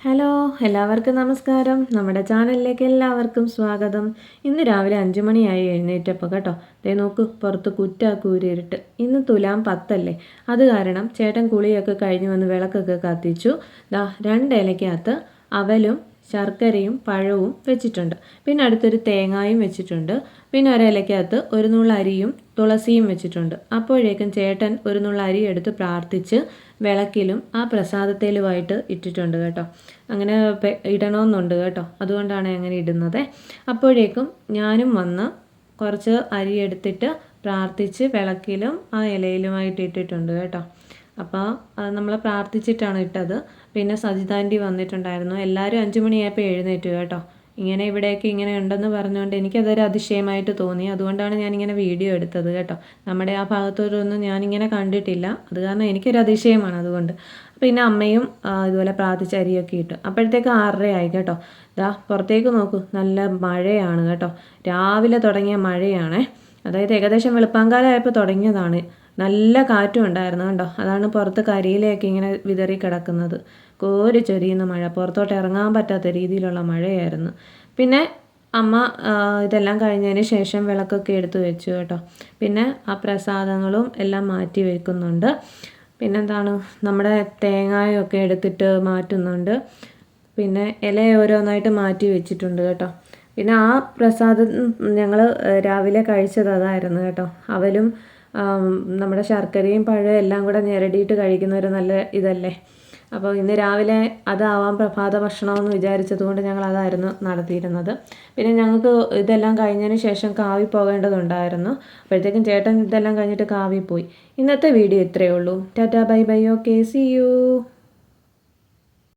Hello എല്ലാവർക്കും നമസ്കാരം. നമ്മുടെ ചാനലിലേക്ക് എല്ലാവർക്കും സ്വാഗതം. ഇന്ന് രാവിലെ അഞ്ചു മണിയായി എഴുന്നേറ്റപ്പോൾ കേട്ടോ. ദേ നോക്ക് പുറത്ത് കുറ്റാക്കൂരിട്ട് ഇന്ന് തുലാം പത്തല്ലേ? അത് കാരണം ചേട്ടൻ കുളിയൊക്കെ കഴിഞ്ഞ് വന്ന് വിളക്കൊക്കെ കത്തിച്ചു. ദാ രണ്ട് ഇലയ്ക്കകത്ത് അവലും ശർക്കരയും പഴവും വെച്ചിട്ടുണ്ട്. പിന്നെ അടുത്തൊരു തേങ്ങായും വെച്ചിട്ടുണ്ട്. പിന്നെ ഒരിലയ്ക്കകത്ത് ഒരു നുള്ള അരിയും തുളസിയും വെച്ചിട്ടുണ്ട്. അപ്പോഴേക്കും ചേട്ടൻ ഒരു നുള്ള അരി എടുത്ത് പ്രാർത്ഥിച്ച് വിളക്കിലും ആ പ്രസാദത്തേലുമായിട്ട് ഇട്ടിട്ടുണ്ട് കേട്ടോ. അങ്ങനെ ഇടണമെന്നുണ്ട് കേട്ടോ. അതുകൊണ്ടാണ് അങ്ങനെ ഇടുന്നത്. അപ്പോഴേക്കും ഞാനും വന്ന് കുറച്ച് അരി എടുത്തിട്ട് പ്രാർത്ഥിച്ച് വിളക്കിലും ആ ഇലയിലുമായിട്ട് ഇട്ടിട്ടുണ്ട് കേട്ടോ. അപ്പോൾ നമ്മൾ പ്രാർത്ഥിച്ചിട്ടാണ് ഇട്ടത്. പിന്നെ സജിതാന്റെ വന്നിട്ടുണ്ടായിരുന്നു. എല്ലാവരും അഞ്ച് മണിയായപ്പോൾ എഴുന്നേറ്റു കേട്ടോ. ഇങ്ങനെ ഇവിടെയൊക്കെ ഇങ്ങനെ ഉണ്ടെന്ന് പറഞ്ഞുകൊണ്ട് എനിക്കതൊരു അതിശയമായിട്ട് തോന്നി. അതുകൊണ്ടാണ് ഞാനിങ്ങനെ വീഡിയോ എടുത്തത് കേട്ടോ. നമ്മുടെ ആ ഭാഗത്തോടൊന്നും ഞാനിങ്ങനെ കണ്ടിട്ടില്ല. അത് കാരണം എനിക്കൊരു അതിശയമാണ് അതുകൊണ്ട്. പിന്നെ അമ്മയും ഇതുപോലെ പ്രാർത്ഥിച്ച അരിയൊക്കെ ഇട്ടു. അപ്പോഴത്തേക്ക് ആറരയായി കേട്ടോ. ദാ പുറത്തേക്ക് നോക്കൂ. നല്ല മഴയാണ് കേട്ടോ. രാവിലെ തുടങ്ങിയ മഴയാണേ. അതായത് ഏകദേശം വെളുപ്പാങ്കാലമായപ്പോൾ തുടങ്ങിയതാണ്. നല്ല കാറ്റും ഉണ്ടായിരുന്നു കണ്ടോ? അതാണ് പുറത്ത് കരിയിലേക്ക് ഇങ്ങനെ വിതറി കിടക്കുന്നത്. കോരി ചൊരിയുന്ന മഴ. പുറത്തോട്ട് ഇറങ്ങാൻ പറ്റാത്ത രീതിയിലുള്ള മഴയായിരുന്നു. പിന്നെ അമ്മ ഇതെല്ലാം കഴിഞ്ഞതിന് ശേഷം വിളക്കൊക്കെ എടുത്ത് വെച്ചു കേട്ടോ. പിന്നെ ആ പ്രസാദങ്ങളും എല്ലാം മാറ്റി വെക്കുന്നുണ്ട്. പിന്നെന്താണ്? നമ്മുടെ തേങ്ങയൊക്കെ എടുത്തിട്ട് മാറ്റുന്നുണ്ട്. പിന്നെ ഇല ഓരോന്നായിട്ട് മാറ്റി വെച്ചിട്ടുണ്ട് കേട്ടോ. പിന്നെ ആ പ്രസാദം ഞങ്ങൾ രാവിലെ കഴിച്ചത് അതായിരുന്നു കേട്ടോ. അവലും നമ്മുടെ ശർക്കരയും പഴവും എല്ലാം കൂടെ ഞെരടിയിട്ട് കഴിക്കുന്ന ഒരു നല്ല ഇതല്ലേ? അപ്പോൾ ഇന്ന് രാവിലെ അതാവാം പ്രഭാത ഭക്ഷണമെന്ന് വിചാരിച്ചത് കൊണ്ട് ഞങ്ങൾ അതായിരുന്നു നടത്തിയിരുന്നത്. പിന്നെ ഞങ്ങൾക്ക് ഇതെല്ലാം കഴിഞ്ഞതിന് ശേഷം കാവി പോകേണ്ടതുണ്ടായിരുന്നു. അപ്പോഴത്തേക്കും ചേട്ടൻ ഇതെല്ലാം കഴിഞ്ഞിട്ട് കാവി പോയി. ഇന്നത്തെ വീഡിയോ ഇത്രയേ ഉള്ളൂ. Tata bye bye okay see you.